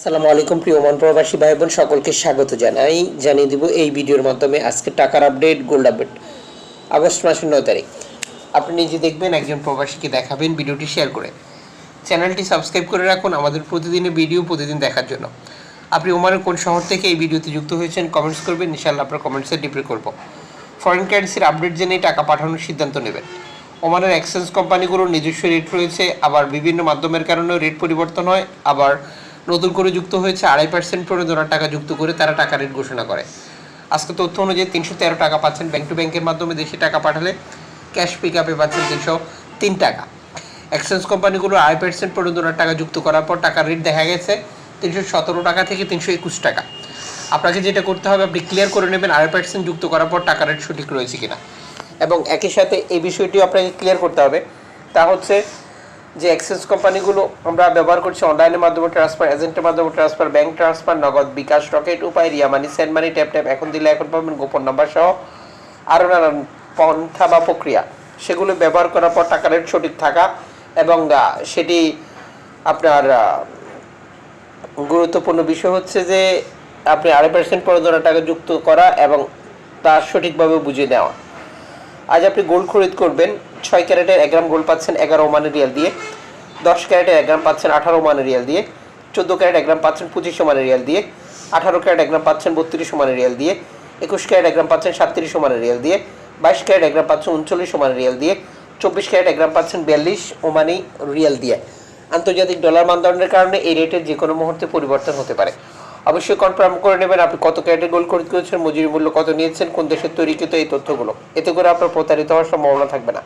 আসসালামু আলাইকুম, প্রিয় মন প্রবাসী ভাই বোন সকলকে স্বাগত জানাই। জানিয়ে দিব এই ভিডিওর মাধ্যমে আজকে টাকার আপডেট, গোল্ড আপডেট। আগস্ট মাসের নয় তারিখ। আপনি নিজে দেখবেন, একজন প্রবাসীকে দেখাবেন ভিডিওটি শেয়ার করে। চ্যানেলটি সাবস্ক্রাইব করে রাখুন আমাদের প্রতিদিনের ভিডিও প্রতিদিন দেখার জন্য। আপনি ওমানের কোন শহর থেকে এই ভিডিওতে যুক্ত হয়েছেন কমেন্টস করবেন, ইনশাআল্লাহ আপনার কমেন্টসে রিপ্লাই করব। ফরেন কারেন্সির আপডেট জেনে টাকা পাঠানোর সিদ্ধান্ত নেবেন। ওমানের এক্সচেঞ্জ কোম্পানিগুলোর নিজস্ব রেট রয়েছে, আবার বিভিন্ন মাধ্যমের কারণেও রেট পরিবর্তন হয়, আবার নতুন করে যুক্ত হয়েছে, আড়াই পার্সেন্ট প্রণোদনার টাকা যুক্ত করে তারা টাকা রেট ঘোষণা করে। আজকে তথ্য অনুযায়ী তিনশো তেরো টাকা পাচ্ছেন ব্যাংক টু ব্যাংকের মাধ্যমে দেশে টাকা পাঠালে ক্যাশ পিক আপে পাচ্ছেন তিনশো তিন টাকা। এক্সচেঞ্জ কোম্পানিগুলো আড়াই পার্সেন্ট প্রণোদনার টাকা যুক্ত করার পর টাকার রেট দেখা গেছে তিনশো সতেরো টাকা থেকে তিনশো একুশ টাকা। আপনাকে যেটা করতে হবে, আপনি ক্লিয়ার করে নেবেন আড়াই পার্সেন্ট যুক্ত করার পর টাকা রেট সঠিক রয়েছে কিনা। এবং একই সাথে এই বিষয়টিও আপনাকে ক্লিয়ার করতে হবে। তা হচ্ছে যে এক্সচেঞ্জ কোম্পানিগুলো আমরা ব্যবহার করছি অনলাইনের মাধ্যমে ট্রান্সফার এজেন্টের মাধ্যমে transfer bank transfer Nagad bKash Rocket Upay Ria money send money tap tap এখন দিলে এখন পাবেন গোপন নাম্বার সহ আরও নানান পন্থা বা প্রক্রিয়া। সেগুলো ব্যবহার করার পর টাকা রেট সঠিক থাকা এবং সেটি আপনার গুরুত্বপূর্ণ বিষয় হচ্ছে যে আপনি আড়াই পার্সেন্ট প্রণোদনা টাকা যুক্ত করা এবং তা সঠিকভাবে বুঝে নেওয়া। আজ আপনি গোল্ড খরিদ করবেন। ছয় ক্যারেটের এক গ্রাম গোল্ড পাচ্ছেন, এগারো ওমানের রিয়াল দিয়ে। দশ ক্যারেটের এক গ্রাম পাচ্ছেন, আঠারো ওমানের রিয়াল দিয়ে। চোদ্দ ক্যারেট এক গ্রাম পাচ্ছেন পঁচিশ ওমানের রিয়াল দিয়ে। আঠারো ক্যারেট এক গ্রাম পাচ্ছেন বত্রিশ ওমানের রিয়াল দিয়ে। একুশ ক্যারেট এক গ্রাম পাচ্ছেন সাতত্রিশ ওমানের রিয়াল দিয়ে। বাইশ ক্যারেট এক গ্রাম পাচ্ছেন উনচল্লিশ ওমানের রিয়াল দিয়ে। চব্বিশ ক্যারেট এক গ্রাম পাচ্ছেন, বিয়াল্লিশ ওমানি রিয়াল দিয়ে। আন্তর্জাতিক ডলার মানদণ্ডের কারণে এই রেটের যে কোনো মুহূর্তে পরিবর্তন হতে পারে। অবশ্যই কনফার্ম করে নেবেন আপনি কত ক্যারেটের গোল খরিদ করেছেন মজুরি মূল্য কত নিয়েছেন, কোন দেশের তৈরিকৃত এই তথ্যগুলো। এতে করে আপনার প্রতারিত হওয়ার সম্ভাবনা থাকবে না।